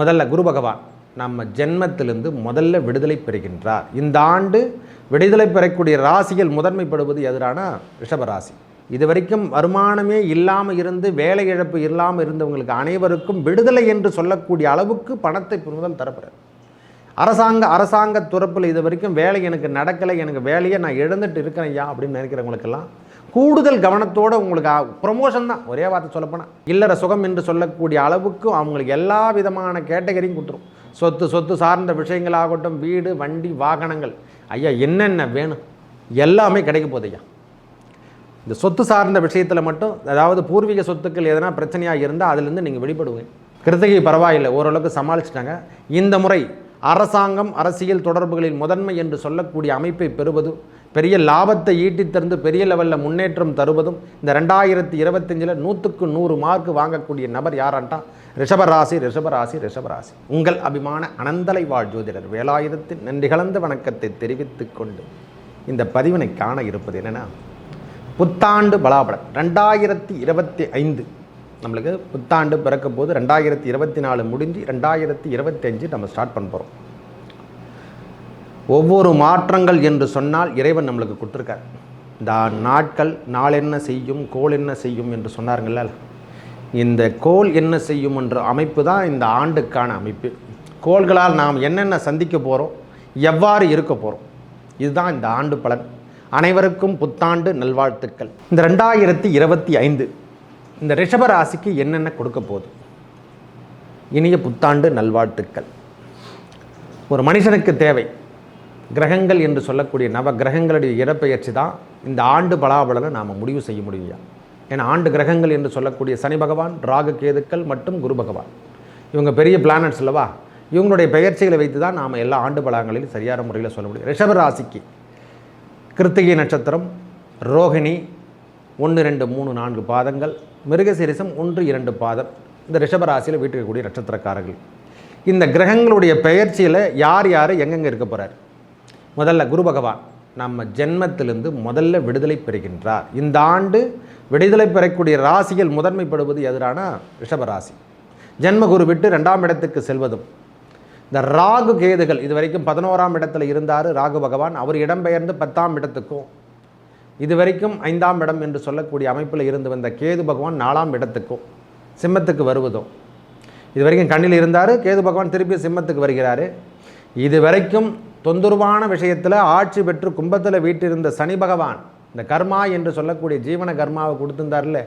முதல்ல குரு பகவான் நம்ம ஜென்மத்திலிருந்து முதல்ல விடுதலை பெறுகின்றார். இந்த ஆண்டு விடுதலை பெறக்கூடிய ராசிகள் முதன்மைப்படுவது எதிரான ரிஷபராசி இது வரைக்கும் வருமானமே இல்லாமல் இருந்து வேலை இழப்பு இல்லாமல் இருந்தவங்களுக்கு அனைவருக்கும் விடுதலை என்று சொல்லக்கூடிய அளவுக்கு பணத்தை முதல் தரப்படுறது அரசாங்க அரசாங்க துறப்பில் இது வரைக்கும் வேலை எனக்கு நடக்கலை எனக்கு வேலையை நான் இழந்துட்டு இருக்கிறேன் ஐயா அப்படின்னு நினைக்கிறவங்களுக்கெல்லாம் கூடுதல் கவனத்தோடு உங்களுக்கு ப்ரொமோஷன் தான். ஒரே வார்த்தை சொல்லப்போனால் இல்லற சுகம் என்று சொல்லக்கூடிய அளவுக்கு அவங்களுக்கு எல்லா விதமான கேட்டகரியும் கொடுத்துரும். சொத்து சொத்து சார்ந்த விஷயங்களாகட்டும் வீடு வண்டி வாகனங்கள். ஐயா என்னென்ன வேணும்? எல்லாமே கிடைக்க போகுது ஐயா. இந்த சொத்து சார்ந்த விஷயத்தில் மட்டும் அதாவது பூர்வீக சொத்துக்கள் எதனா பிரச்சனையாக இருந்தால் அதுலேருந்து நீங்கள் வெளிப்படுவீங்க. கிருத்திகை பரவாயில்லை. ஓரளவுக்கு சமாளிச்சிட்டாங்க. இந்த முறை அரசாங்கம் அரசியல் தொடர்புகளில் முதன்மை என்று சொல்லக்கூடிய அமைப்பை பெறுவது பெரிய லாபத்தை ஈட்டி தந்து பெரிய லெவலில் முன்னேற்றம் தருவதும் இந்த ரெண்டாயிரத்தி இருபத்தஞ்சில் நூற்றுக்கு நூறு மார்க் வாங்கக்கூடிய நபர் யாரான்ட்டா? ரிஷபராசி ரிஷபராசி ரிஷபராசி. உங்கள் அபிமான அனந்தலை வாழ் ஜோதிடர் வேலாயுதத்தின் நன்றி கலந்த வணக்கத்தை தெரிவித்து கொண்டு இந்த பதிவினை காண இருப்பது என்னென்னா புத்தாண்டு பலாபலம் ரெண்டாயிரத்தி இருபத்தி ஐந்து நம்மளுக்கு புத்தாண்டு பிறக்கும் போது ரெண்டாயிரத்தி இருபத்தி நாலு முடிஞ்சு ரெண்டாயிரத்தி இருபத்தஞ்சு நம்ம ஸ்டார்ட் பண்ண போகிறோம் ஒவ்வொரு மாற்றங்கள் என்று சொன்னால் இறைவன் நம்மளுக்கு கொடுத்துருக்கார். இந்த நாட்கள் நாள் என்ன செய்யும் கோள் என்ன செய்யும் என்று சொன்னாருங்கள்ல இந்த கோள் என்ன செய்யும் என்ற அமைப்பு தான் இந்த ஆண்டுக்கான அமைப்பு. கோள்களால் நாம் என்னென்ன சந்திக்க போகிறோம் எவ்வாறு இருக்க போகிறோம் இதுதான் இந்த ஆண்டு பலன். அனைவருக்கும் புத்தாண்டு நல்வாழ்த்துக்கள். இந்த ரெண்டாயிரத்தி இருபத்தி ஐந்து இந்த ரிஷபராசிக்கு என்னென்ன கொடுக்க போகுது? இனிய புத்தாண்டு நல்வாழ்த்துக்கள். ஒரு மனுஷனுக்கு தேவை. கிரகங்கள் என்று சொல்லக்கூடிய நவ கிரகங்களுடைய இடப்பெயர்ச்சி தான் இந்த ஆண்டு பலாபலனை நாம் முடிவு செய்ய முடியும் ஏன்னா ஆண்டு கிரகங்கள் என்று சொல்லக்கூடிய சனி பகவான் ராகு கேதுக்கள் மற்றும் குரு பகவான். இவங்க பெரிய பிளானட்ஸ் இல்லவா இவங்களுடைய பெயர்ச்சிகளை வைத்து தான் நாம் எல்லா ஆண்டு பலங்களிலும் சரியான முறையில் சொல்ல முடியும். ரிஷப ராசிக்கு கிருத்திகை நட்சத்திரம் ரோகிணி ஒன்று ரெண்டு மூணு நான்கு பாதங்கள் மிருகசிரிசம் ஒன்று இரண்டு பாதம். இந்த ரிஷபராசியில் வீட்டுக்கக்கூடிய நட்சத்திரக்காரர்கள். இந்த கிரகங்களுடைய பெயர்ச்சியில் யார் யார் எங்கெங்கே இருக்க போகிறார் முதல்ல குரு பகவான் நம்ம ஜென்மத்திலிருந்து முதல்ல விடுதலை பெறுகின்றார். இந்த ஆண்டு விடுதலை பெறக்கூடிய ராசிகள் முதன்மைப்படுவது எதிரான ரிஷபராசி. ஜென்மகுரு விட்டு ரெண்டாம் இடத்துக்கு செல்வதும் இந்த ராகு கேதுகள் இது வரைக்கும் பதினோராம் இடத்துல இருந்தார் ராகு பகவான். அவர் இடம்பெயர்ந்து பத்தாம் இடத்துக்கும் இது வரைக்கும் ஐந்தாம் இடம் என்று சொல்லக்கூடிய அமைப்பில் இருந்து வந்த கேது பகவான் நாலாம் இடத்துக்கும் சிம்மத்துக்கு வருவதும். இது வரைக்கும் கண்ணில் இருந்தார் கேது பகவான் திருப்பி சிம்மத்துக்கு வருகிறார். இது வரைக்கும் தொந்தரவான விஷயத்தில் ஆட்சி பெற்று கும்பத்தில் வீட்டிருந்த சனி பகவான் இந்த கர்மா என்று சொல்லக்கூடிய ஜீவன கர்மாவை கொடுத்திருந்தார்ல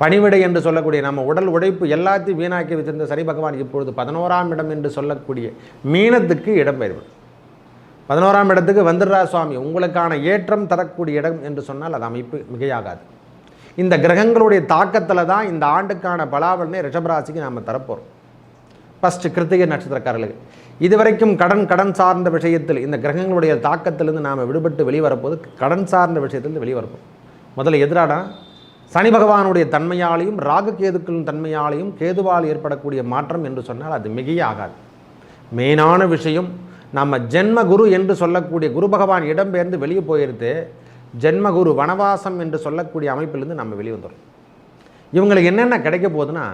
பணிவிடை என்று சொல்லக்கூடிய நம்ம உடல் உழைப்பு எல்லாத்தையும் வீணாக்கி வச்சிருந்த சனி பகவான் இப்பொழுது பதினோராம் இடம் என்று சொல்லக்கூடிய மீனத்துக்கு இடம்பெயர்வு பதினோராம் இடத்துக்கு வந்துடுறா சுவாமி உங்களுக்கான ஏற்றம் தரக்கூடிய இடம் என்று சொன்னால் அது அமைப்பு மிகையாகாது. இந்த கிரகங்களுடைய தாக்கத்தில் தான் இந்த ஆண்டுக்கான பலாபலனை ரிஷபராசிக்கு நாம் தரப்போகிறோம் ஃபஸ்ட்டு கிருத்திகை நட்சத்திரக்காரர்களுக்கு. இதுவரைக்கும் கடன் கடன் சார்ந்த விஷயத்தில் இந்த கிரகங்களுடைய தாக்கத்திலிருந்து நாம் விடுபட்டு வெளிவரப்போது கடன் சார்ந்த விஷயத்திலிருந்து வெளிவரப்போம். முதல்ல எதிரானா சனி பகவானுடைய தன்மையாலையும் ராகு கேதுக்களின் தன்மையாலையும் கேதுவால் ஏற்படக்கூடிய மாற்றம் என்று சொன்னால் அது மிகையே ஆகாது. மெயினான விஷயம் நம்ம ஜென்மகுரு என்று சொல்லக்கூடிய குரு பகவான் இடம்பெயர்ந்து வெளியே போயிருந்து ஜென்மகுரு வனவாசம் என்று சொல்லக்கூடிய அமைப்பிலிருந்து நம்ம வெளியே வந்துடும் இவங்களுக்கு என்னென்ன கிடைக்க போகுதுன்னா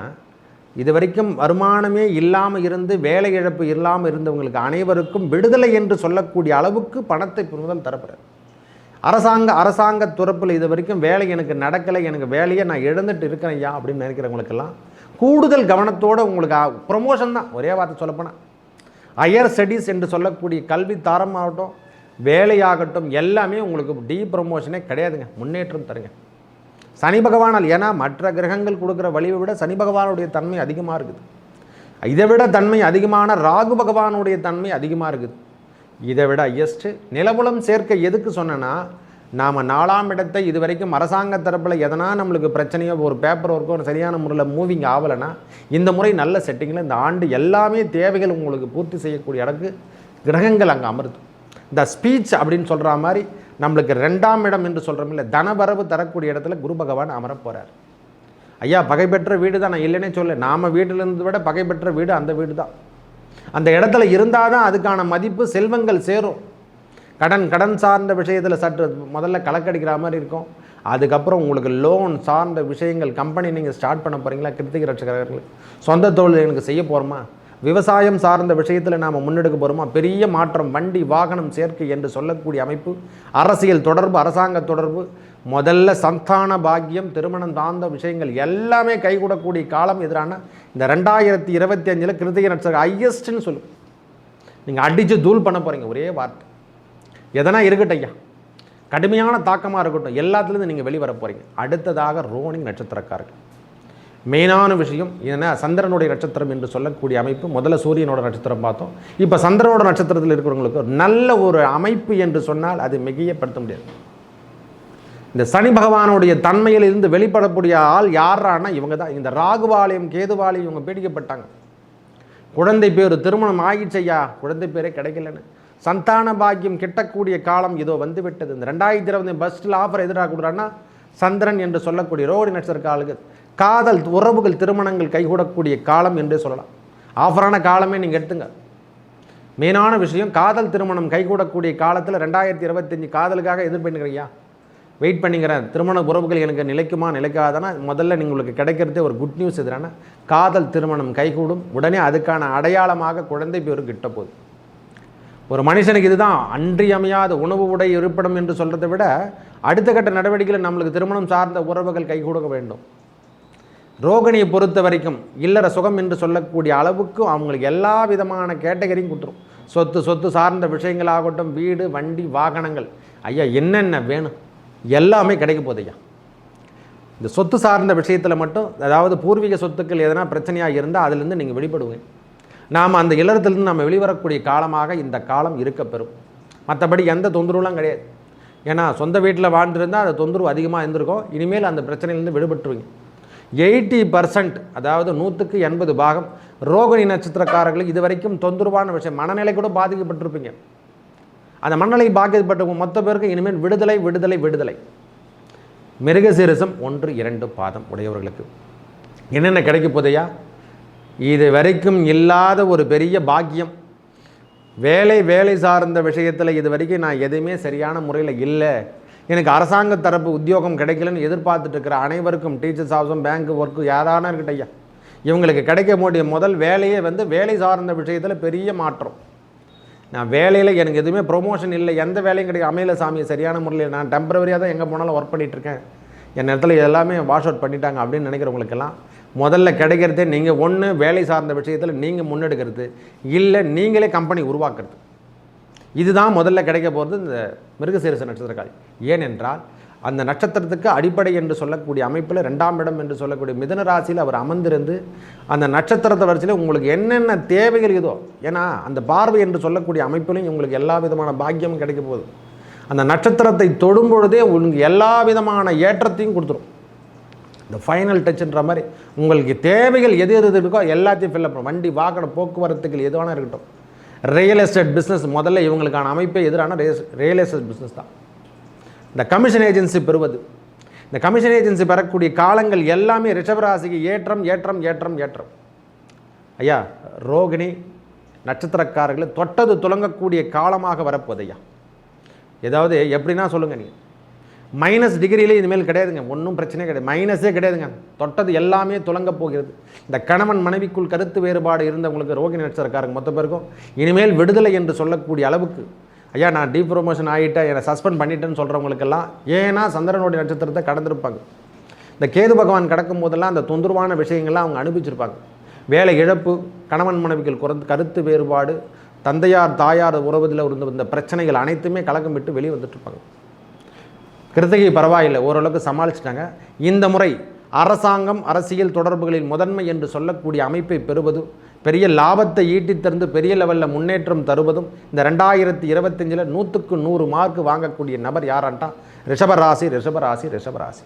இது வரைக்கும் வருமானமே இல்லாமல் இருந்து வேலை இழப்பு இல்லாமல் இருந்தவங்களுக்கு அனைவருக்கும் விடுதலை என்று சொல்லக்கூடிய அளவுக்கு பணத்தை பெறுவதால் தரப்படுறது அரசாங்க அரசாங்க துறப்பில் இது வரைக்கும் வேலை எனக்கு நடக்கலை எனக்கு வேலையை நான் இழந்துட்டு இருக்கிறேன் ஐயா அப்படின்னு நினைக்கிறவங்களுக்கெல்லாம் கூடுதல் கவனத்தோடு உங்களுக்கு ப்ரொமோஷன் தான். ஒரே வார்த்தை சொல்லப்போனால் ஹையர் ஸ்டடீஸ் என்று சொல்லக்கூடிய கல்வி தரமாகட்டும் வேலையாகட்டும் எல்லாமே உங்களுக்கு டி ப்ரொமோஷனே கிடையாதுங்க. முன்னேற்றம் தருங்க. சனி பகவானால் ஏன்னா மற்ற கிரகங்கள் கொடுக்குற வழிவை விட சனி பகவானுடைய தன்மை அதிகமாக இருக்குது. இதை விட தன்மை அதிகமான ராகு பகவானுடைய தன்மை அதிகமாக இருக்குது. இதை விட ஹையஸ்ட்டு நிலபுலம் சேர்க்க எதுக்கு சொன்னேன்னா நாம் நாலாம் இடத்தை இது வரைக்கும் அரசாங்க தரப்பில் எதனா நம்மளுக்கு பிரச்சனையோ ஒரு பேப்பர் ஒர்க்கோ ஒரு சரியான முறையில் மூவிங் ஆகலைன்னா இந்த முறை நல்ல செட்டிங்கில் இந்த ஆண்டு எல்லாமே தேவைகள் உங்களுக்கு பூர்த்தி செய்யக்கூடிய இடக்கு கிரகங்கள் அங்கே அமருது. இந்த ஸ்பீச் அப்படின்னு சொல்கிற மாதிரி நம்மளுக்கு ரெண்டாம் இடம் என்று சொல்கிறோம் இல்லை தனவரவு தரக்கூடிய இடத்துல குரு பகவான் அமர போகிறார் ஐயா பகை பெற்ற வீடு தான் நான் இல்லைன்னே சொல்ல நாம் வீட்டில் இருந்ததை விட பகை பெற்ற வீடு அந்த வீடு தான். அந்த இடத்துல இருந்தால் தான் அதுக்கான மதிப்பு செல்வங்கள் சேரும். கடன் கடன் சார்ந்த விஷயத்தில் சற்று முதல்ல கலக்கடிக்கிற மாதிரி இருக்கும். அதுக்கப்புறம் உங்களுக்கு லோன் சார்ந்த விஷயங்கள் கம்பெனி நீங்கள் ஸ்டார்ட் பண்ண போகிறீங்களா கிருத்திக ரட்சகர்கள் சொந்த தொழில் எனக்கு செய்ய போகிறோமா விவசாயம் சார்ந்த விஷயத்தில் நாம் முன்னெடுக்க போகிறோமா பெரிய மாற்றம் வண்டி வாகனம் சேர்க்கை என்று சொல்லக்கூடிய அமைப்பு அரசியல் தொடர்பு அரசாங்க தொடர்பு முதல்ல சந்தான பாக்கியம் திருமணம் தாழ்ந்த விஷயங்கள் எல்லாமே கைகூடக்கூடிய காலம் எதிரான இந்த ரெண்டாயிரத்தி இருபத்தி அஞ்சில் கிருத்திகை நட்சத்திரம் ஹையஸ்ட்னு சொல்லும். நீங்கள் அடித்து தூள் பண்ண போகிறீங்க ஒரே வார்த்தை. எதனா இருக்கட்டும் ஐயா. கடுமையான தாக்கமாக இருக்கட்டும். எல்லாத்துலேருந்து நீங்கள் வெளிவர போகிறீங்க அடுத்ததாக ரோனிங் நட்சத்திரக்காரர்கள். மெயினான விஷயம் ஏன்னா சந்திரனுடைய நட்சத்திரம் என்று சொல்லக்கூடிய அமைப்பு முதல்ல சூரியனோட நட்சத்திரம் பார்த்தோம். இப்போ சந்திரனோட நட்சத்திரத்தில் இருக்கிறவங்களுக்கு நல்ல ஒரு அமைப்பு என்று சொன்னால் அது மிகையப்படுத்த முடியாது. இந்த சனி பகவானுடைய தன்மையில் இருந்து வெளிப்படக்கூடிய ஆள் யாரானா இவங்க தான் இந்த ராகுவாலயம் கேதுவாலயம் இவங்க பீடிக்கப்பட்டாங்க. குழந்தை பேர் திருமணம் ஆகிச்சையா குழந்தை பேரே கிடைக்கலன்னு. சந்தான பாக்கியம் கிட்டக்கூடிய காலம் இதோ வந்து விட்டது இந்த ரெண்டாயிரத்தி இருபது பஸ்ட்டில் ஆஃபர் எதிராக கொடுக்குறான்னா சந்திரன் என்று சொல்லக்கூடிய ரோடி நட்சத்திர காலுக்கு காதல் உறவுகள் திருமணங்கள் கைகூடக்கூடிய காலம் என்றே சொல்லலாம். ஆஃபரான காலமே நீங்கள் எடுத்துங்க. மெயினான விஷயம் காதல் திருமணம் கைகூடக்கூடிய காலத்தில் ரெண்டாயிரத்தி இருபத்தஞ்சி காதலுக்காக எதிர்பண்ணுங்கிறியா வெயிட் பண்ணிக்கிறேன். திருமண உறவுகள் எனக்கு நிலைக்குமா நிலைக்காதானா? முதல்ல நீங்கள் உங்களுக்கு கிடைக்கிறதே ஒரு குட் நியூஸ் எதிரான காதல் திருமணம் கைகூடும். உடனே அதுக்கான அடையாளமாக குழந்தை பேரும் கிட்ட போகுது ஒரு மனுஷனுக்கு இதுதான் அன்றியமையாத உணவு உடை இருப்பிடம் என்று சொல்கிறத விட அடுத்த கட்ட நடவடிக்கையில் நம்மளுக்கு திருமணம் சார்ந்த உறவுகள் கைகூட வேண்டும். ரோகிணியை பொறுத்த வரைக்கும் இல்லற சுகம் என்று சொல்லக்கூடிய அளவுக்கு அவங்களுக்கு எல்லா விதமான கேட்டகரியும் கொடுத்துரும். சொத்து சொத்து சார்ந்த விஷயங்களாகட்டும் வீடு வண்டி வாகனங்கள். ஐயா என்னென்ன வேணும்? எல்லாமே கிடைக்க போகுது ஐயா. இந்த சொத்து சார்ந்த விஷயத்தில் மட்டும் அதாவது பூர்வீக சொத்துக்கள் எதனா பிரச்சனையாக இருந்தால் அதுலேருந்து நீங்கள் வெளிப்படுவீங்க. நாம் அந்த இல்லறத்திலிருந்து நம்ம வெளிவரக்கூடிய காலமாக இந்த காலம் இருக்கப்பெறும் மற்றபடி எந்த தொந்தரவுலாம் கிடையாது. ஏன்னா சொந்த வீட்டில் வாழ்ந்துருந்தால் அந்த தொந்தரவு அதிகமாக இருந்திருக்கும். இனிமேல் அந்த பிரச்சனையிலேருந்து விடுபட்டுருவீங்க. எயிட்டி பர்சன்ட் அதாவது நூற்றுக்கு எண்பது பாகம் ரோகிணி நட்சத்திரக்காரர்களுக்கு இது வரைக்கும் தொந்தரவான விஷயம். மனநிலை கூட பாதிக்கப்பட்டிருப்பீங்க. அந்த மனநிலை பாதிக்கப்பட்ட மொத்த பேருக்கு இனிமேல் விடுதலை விடுதலை விடுதலை. மிருகசீரசம் ஒன்று இரண்டு பாதம் உடையவர்களுக்கு. என்னென்ன கிடைக்க போதையா இது வரைக்கும் இல்லாத ஒரு பெரிய பாக்கியம். வேலை வேலை சார்ந்த விஷயத்தில் இது வரைக்கும் நான் எதுவுமே சரியான முறையில் இல்லை. எனக்கு அரசாங்க தரப்பு உத்தியோகம் கிடைக்கலன்னு எதிர்பார்த்துட்டு இருக்கிற அனைவருக்கும் டீச்சர்ஸ் ஆஃப்ஸும் பேங்க் ஒர்க்கு யாரான இருக்கட்டும் ஐயா. இவங்களுக்கு கிடைக்க முடிய முதல் வேலையே வந்து வேலை சார்ந்த விஷயத்தில் பெரிய மாற்றம். நான் வேலையில் எனக்கு எதுவுமே ப்ரொமோஷன் இல்லை எந்த வேலையும் கிடைக்கும் அமையல சாமி சரியான முறையில் நான் டெம்பரவரியாக தான் எங்கே போனாலும் ஒர்க் பண்ணிகிட்ருக்கேன் என் இடத்துல எல்லாமே வாஷ் அவுட் பண்ணிட்டாங்க அப்படின்னு நினைக்கிறவங்களுக்கெல்லாம் முதல்ல கிடைக்கிறதே நீங்கள் ஒன்று வேலை சார்ந்த விஷயத்தில் நீங்கள் முன்னெடுக்கிறது. இல்லை நீங்களே கம்பெனி உருவாக்குறது. இதுதான் முதல்ல கிடைக்க போகிறது இந்த மிருகசீரச நட்சத்திரக்காரி ஏனென்றால் அந்த நட்சத்திரத்துக்கு அடிப்படை என்று சொல்லக்கூடிய அமைப்பில் ரெண்டாம் இடம் என்று சொல்லக்கூடிய மிதன ராசியில் அவர் அமர்ந்திருந்து அந்த நட்சத்திரத்தை வரிசையில் உங்களுக்கு என்னென்ன தேவைகள் இதோ ஏன்னா அந்த பார்வை என்று சொல்லக்கூடிய அமைப்பிலையும் உங்களுக்கு எல்லா விதமான பாக்கியமும் கிடைக்க போகுது. அந்த நட்சத்திரத்தை தொடும் பொழுதே உங்களுக்கு எல்லா விதமான ஏற்றத்தையும் கொடுத்துரும். இந்த ஃபைனல் டச்சுன்ற மாதிரி உங்களுக்கு தேவைகள் எது எது இருக்கோ எல்லாத்தையும் ஃபில்லப் பண்ணும். வண்டி வாகன போக்குவரத்துகள் எதுவான இருக்கட்டும். ரியல் எஸ்டேட் பிஸ்னஸ் முதல்ல இவங்களுக்கான அமைப்பே எதிரான ரியல் எஸ்டேட் பிஸ்னஸ் தான். இந்த கமிஷன் ஏஜென்சி பெறுவது. இந்த கமிஷன் ஏஜென்சி பெறக்கூடிய காலங்கள் எல்லாமே ரிஷபராசிக்கு ஏற்றம் ஏற்றம் ஏற்றம் ஏற்றம். ஐயா ரோகிணி நட்சத்திரக்காரர்களை தொட்டது துலங்கக்கூடிய காலமாக வரப்போது ஐயா. ஏதாவது எப்படின்னா சொல்லுங்கள் நீங்கள் மைனஸ் டிகிரியிலே இனிமேல் கிடையாதுங்க. ஒன்றும் பிரச்சனையே கிடையாது. மைனஸே கிடையாதுங்க. தொட்டது எல்லாமே துலங்க போகிறது. இந்த கணவன் மனைவிக்குள் கருத்து வேறுபாடு இருந்தவங்களுக்கு ரோகி நட்சத்திரக்காரங்க மொத்த பேருக்கும் இனிமேல் விடுதலை என்று சொல்லக்கூடிய அளவுக்கு. ஐயா நான் டீ ப்ரொமோஷன் ஆகிட்டேன் என்னை சஸ்பெண்ட் பண்ணிட்டேன்னு சொல்கிறவங்களுக்கெல்லாம் ஏன்னா சந்திரனுடைய நட்சத்திரத்தை கடந்திருப்பாங்க. இந்த கேது பகவான் கடக்கும் போதெல்லாம் அந்த தொந்தரவான விஷயங்கள்லாம் அவங்க அனுபவிச்சிருப்பாங்க. வேலை இழப்பு கணவன் மனைவிகள் குறைந்து கருத்து வேறுபாடு தந்தையார் தாயார் உறவதில் இருந்த வந்த பிரச்சனைகள் அனைத்துமே கலக்கம் விட்டு வெளியே வந்துட்டுருப்பாங்க கிருத்திகை பரவாயில்லை ஓரளவுக்கு சமாளிச்சிட்டாங்க. இந்த முறை அரசாங்கம் அரசியல் தொடர்புகளில் முதன்மை என்று சொல்லக்கூடிய அமைப்பை பெறுவதும் பெரிய லாபத்தை ஈட்டித்தந்து பெரிய லெவலில் முன்னேற்றம் தருவதும் இந்த ரெண்டாயிரத்தி இருபத்தஞ்சில் நூற்றுக்கு நூறு மார்க் வாங்கக்கூடிய நபர் யாரான்ட்டா? ரிஷபராசி ரிஷபராசி ரிஷபராசி.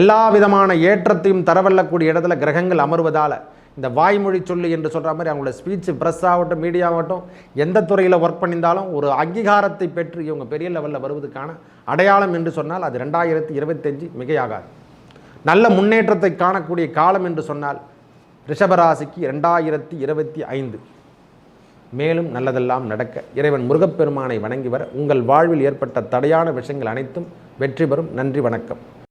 எல்லா விதமான ஏற்றத்தையும் தரவல்லக்கூடிய இடத்துல கிரகங்கள் அமர்வதால் இந்த வாய்மொழி சொல்லு என்று சொல்கிற மாதிரி அவங்களோட ஸ்பீச் ப்ரெஸ் ஆகட்டும் மீடியா ஆகட்டும் எந்த துறையில் ஒர்க் பண்ணியிருந்தாலும் ஒரு அங்கீகாரத்தை பெற்று இவங்க பெரிய லெவலில் வருவதற்கான அடையாளம் என்று சொன்னால் அது ரெண்டாயிரத்தி இருபத்தஞ்சு மிகையாகாது. நல்ல முன்னேற்றத்தை காணக்கூடிய காலம் என்று சொன்னால் ரிஷபராசிக்கு ரெண்டாயிரத்தி இருபத்தி ஐந்து. மேலும் நல்லதெல்லாம் நடக்க இறைவன் முருகப்பெருமானை வணங்கி வர உங்கள் வாழ்வில் ஏற்பட்ட தடையான விஷயங்கள் அனைத்தும் வெற்றி பெறும். நன்றி வணக்கம்.